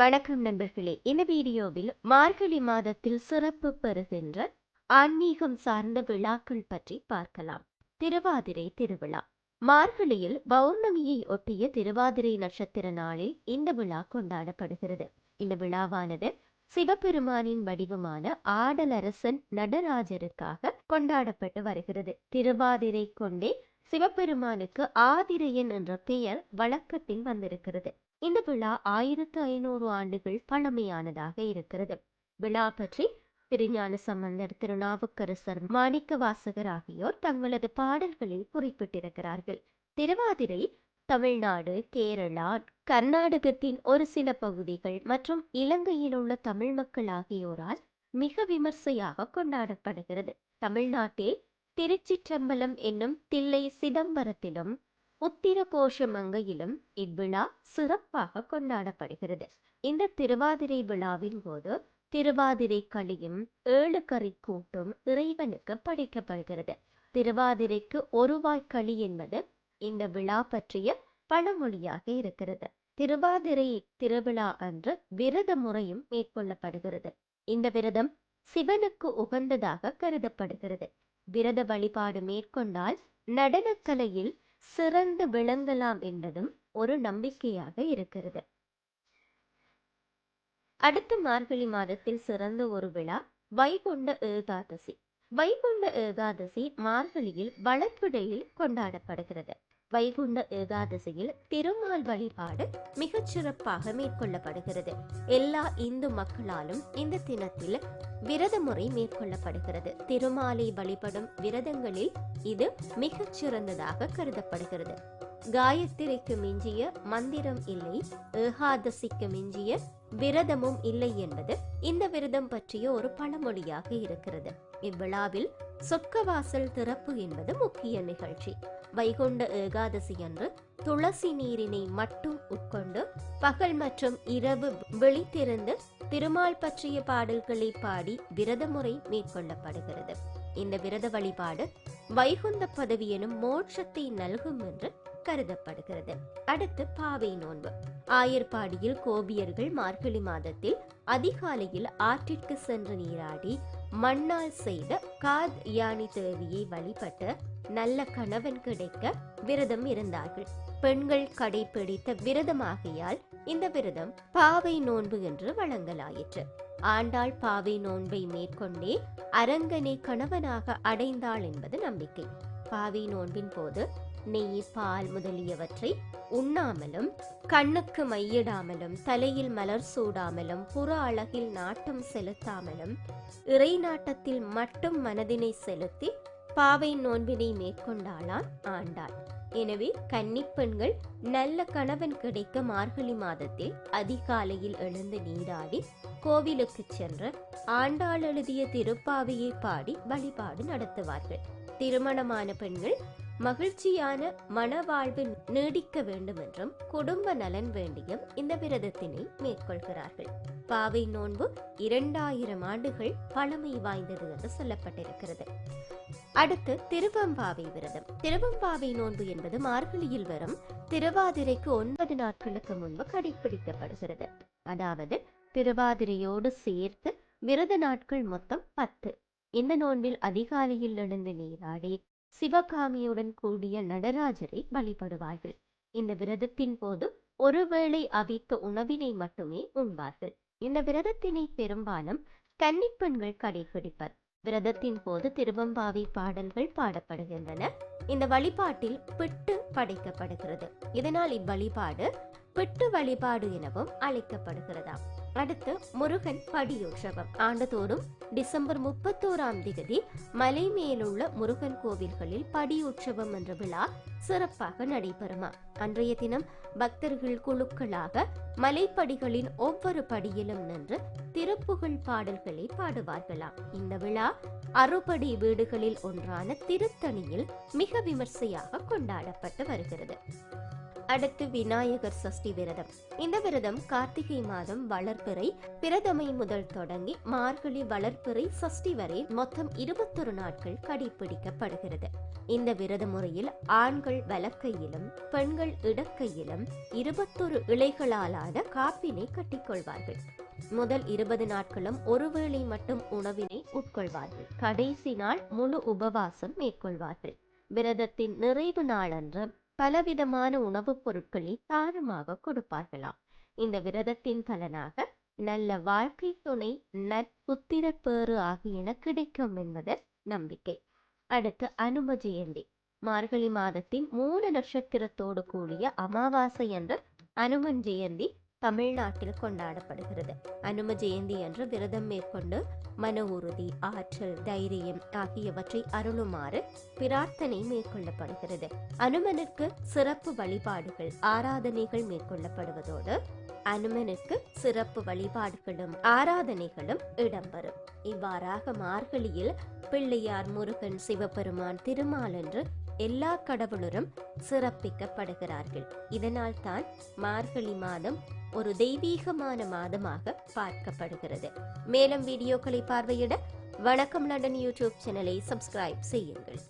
வணக்கம் நண்பர்களே. இந்த வீடியோவில் மார்கழி மாதத்தில் சிறப்பு பெறுகின்ற ஆன்மீகம் சார்ந்த விழாக்கள் பற்றி பார்க்கலாம். திருவாதிரை திருவிழா. மார்கழியில் பௌர்ணமியை ஒட்டிய திருவாதிரை நட்சத்திர நாளில் இந்த விழா கொண்டாடப்படுகிறது. இந்த விழாவானது சிவபெருமானின் வடிவமான ஆடலரசன் நடராஜருக்காக கொண்டாடப்பட்டு வருகிறது. திருவாதிரை கொண்டே சிவபெருமானுக்கு ஆதிரையன் என்ற பெயர் வழக்கத்தில் வந்திருக்கிறது. இந்த விழா ஆயிரத்து ஐநூறு ஆண்டுகள் பழமையானதாக இருக்கிறது. விழா பற்றி திருஞான சம்பந்தர் திருநாவுக்கரசர் மாணிக்க வாசகர் ஆகியோர் தங்களது பாடல்களில் குறிப்பிட்டிருக்கிறார்கள். திருவாதிரை தமிழ்நாடு கேரளா கர்நாடகத்தின் ஒரு சில பகுதிகள் மற்றும் இலங்கையில் உள்ள தமிழ் மக்கள் ஆகியோரால் மிக விமர்சையாக கொண்டாடப்படுகிறது. தமிழ்நாட்டில் திருச்சிற்றம்பலம் என்னும் தில்லை சிதம்பரத்திலும் உத்திர கோஷமங்கையிலும் இவ்விழா சிறப்பாக கொண்டாடப்படுகிறது. இந்த திருவாதிரை விழாவின் போது திருவாதிரை களியும் ஏழு கறி கூட்டும் இறைவனுக்கு படைக்கப்படுகிறது. திருவாதிரைக்கு ஒருவாய் களி என்பது இந்த விழா பற்றிய பழமொழியாக இருக்கிறது. திருவாதிரை திருவிழா அன்று விரத முறையும் மேற்கொள்ளப்படுகிறது. இந்த விரதம் சிவனுக்கு உகந்ததாக கருதப்படுகிறது. விரத வழிபாடு மேற்கொண்டால் நடனக்கலையில் சிறந்து விளங்கலாம் என்பதும் ஒரு நம்பிக்கையாக இருக்கிறது. அடுத்த மார்கழி மாதத்தில் சிறந்த ஒரு விழா வைகுண்ட ஏகாதசி. வைகுண்ட ஏகாதசி மார்கழியில் வளர்ப்பிடையில் கொண்டாடப்படுகிறது. வைகுண்ட ஏகாதசியில் திருமால் வழிபாடு மிகச் சிறப்பாக மேற்கொள்ளப்படுகிறது. எல்லா இந்து மக்களாலும் இந்த தினத்தில் விரத முறை மேற்கொள்ளப்படுகிறது. திருமாலை வழிபடும் விரதங்களில் இது மிகச் சிறந்ததாக கருதப்படுகிறது. காயத்திரிக்கு மிஞ்சிய மந்திரம் இல்லை ஏகாதசிக்கு மிஞ்சிய விரதமும் இல்லை என்பது இந்த விரதம் பற்றிய ஒரு பழமொழியாக இருக்கிறது. இவ்விழாவில் சொர்க்கவாசல் திறப்பு என்பது முக்கிய நிகழ்ச்சி. வைகுண்ட ஏகாதசி அன்று துளசி நீரினை மட்டும் உட்கொண்டு பகல் மற்றும் இரவு விழித்திருந்து திருமால் பற்றிய பாடல்களை பாடி விரத முறை மேற்கொள்ளப்படுகிறது. இந்த விரத வழிபாடு வைகுந்த பதவி எனும் மோட்சத்தை நல்கும் என்று கருதப்படுகிறது. அடுத்து பாவை நோன்பு. ஆயர்பாடியில் கோபியர்கள் மார்கழி மாதத்தில் அதிகாலையில் ஆற்றிற்கு சென்று நீராடி மண்ணால் செய்த காத் யானி தேவியை வழிபட்டு நல்ல கணவன் கிடைக்க விரதம் இருந்தார்கள். பெண்கள் கடைபிடித்த விரதமாகையால் இந்த விரதம் பாவை நோன்பு என்று வழங்கலாயிற்று. ஆண்டாள் பாவை நோன்பை மேற்கொண்டே அரங்கனை கணவனாக அடைந்தாள் என்பது நம்பிக்கை. பாவை நோன்பின் போது நெய் பால் முதலியவற்றை உண்ணாமலும் கண்ணுக்கு மையிடாமலும் தலையில் மலர் சூடாமலும் புற அழகில் நாட்டம் செலுத்தாமலும் இறை நாட்டத்தில் மட்டும் மனதினை செலுத்தி பாவை நோன்பினை மேற்கொண்டாளாம் ஆண்டாள். எனவே கன்னிப்பெண்கள் நல்ல கணவன் கிடைக்க மார்கழி மாதத்தில் அதிகாலையில் எழுந்து நீராடி கோவிலுக்கு சென்று ஆண்டாள் எழுதிய திருப்பாவையை பாடி வழிபாடு நடத்துவார்கள். திருமணமான பெண்கள் மகிழ்ச்சியான மனவாழ்வு நீடிக்க வேண்டும் என்றும் குடும்ப நலன் வேண்டியும் இந்த விரதத்தினை மேற்கொள்கிறார்கள். பாவை நோன்பு இரண்டாயிரம் ஆண்டுகள் பழமை வாய்ந்தது என்று சொல்லப்பட்டிருக்கிறது. அடுத்து திருவம்பாவை விரதம். திருவம்பாவை நோன்பு என்பது மார்கழியில் வரும் திருவாதிரைக்கு ஒன்பது நாட்களுக்கு முன்பு கடைபிடிக்கப்படுகிறது அதாவது திருவாதிரையோடு சேர்த்து விரத நாட்கள் மொத்தம் பத்து. இந்த நோன்பில் அதிகாலையில் எழுந்து நீராடி சிவகாமியுடன் கூடிய நடராஜரை வழிபடுவார்கள். இந்த விரதத்தின் போது ஒருவேளை அவித்த உணவினை மட்டுமே உண்பார்கள். இந்த விரதத்தினை பெரும்பாலும் கன்னிப்பெண்கள் கடைபிடிப்பர். விரதத்தின் போது திருவம்பாவை பாடல்கள் பாடப்படுகின்றன. இந்த வழிபாட்டில் பிட்டு படைக்கப்படுகிறது. இதனால் இவ்வழிபாடு பிட்டு வழிபாடு எனவும் அழைக்கப்படுகிறதாம். அடுத்து முருகன் படியுற்சவம். ஆண்டுதோறும் டிசம்பர் முப்பத்தோராம் திகதி மலை மேலுள்ள முருகன் கோவில்களில் படியுற்சவம் என்ற விழா சிறப்பாக நடைபெறுமா? அன்றைய தினம் பக்தர்கள் குழுக்களாக மலைப்படிகளின் ஒவ்வொரு படியிலும் நின்று திருப்புகழ் பாடல்களை பாடுவார்களாம். இந்த விழா அறுபடி வீடுகளில் ஒன்றான திருத்தணியில் மிக விமர்சையாக கொண்டாடப்பட்டு வருகிறது. அடுத்து விநாயகர் சஷ்டி விரதம். இந்த விரதம் கார்த்திகை மாதம் வளர்பிறை பிரதமை முதல் தொடங்கி மார்கழி வளர்பிறை சஷ்டி வரை மொத்தம் இருபத்தொரு நாட்கள் கடைபிடிக்கப்படுகிறது. இந்த விரத முறையில் ஆண்கள் வலக்கையிலும் பெண்கள் இடக்கையிலும் இருபத்தொரு இலைகளாலான காப்பினை கட்டிக்கொள்வார்கள். முதல் இருபது நாட்களும் ஒருவேளை மட்டும் உணவினை உட்கொள்வார்கள். கடைசி நாள் முழு உபவாசம் மேற்கொள்வார்கள். விரதத்தின் நிறைவு நாளன்று பலவிதமான உணவுப் பொருட்களை தாரமாக கொடுப்பார்களாம். இந்த விரதத்தின் பலனாக நல்ல வாழ்க்கை துணை நற்புத்திரப்பேறு ஆகியன கிடைக்கும் என்பது நம்பிக்கை. அடுத்து அனும ஜெயந்தி. மார்கழி மாதத்தின் மூல நட்சத்திரத்தோடு கூடிய அமாவாசை என்ற அனுமன் ஜெயந்தி தமிழ்நாட்டில் கொண்டாடப்படுகிறது. அனும ஜெயந்தி அன்று விரதம் மேற்கொண்டு மன உறுதி ஆற்றல் தைரியம் ஆகியவற்றை அருளுமாறு பிரார்த்தனை மேற்கொள்ளப்படுகிறது. அனுமனுக்கு சிறப்பு வழிபாடுகள் ஆராதனைகள் மேற்கொள்ளப்படுவதோடு அனுமனுக்கு சிறப்பு வழிபாடுகளும் ஆராதனைகளும் இடம்பெறும். இவ்வாறாக மார்கழியில் பிள்ளையார் முருகன் சிவபெருமான் திருமால் என்று எல்லா கடவுளரும் சிறப்பிக்கப்படுகிறார்கள். இதனால் தான் மார்கழி மாதம் ஒரு தெய்வீகமான மாதமாக பார்க்கப்படுகிறது. மேலும் வீடியோக்களை பார்வையிட வணக்கம் லண்டன் யூடியூப் சேனலை சப்ஸ்கிரைப் செய்யுங்கள்.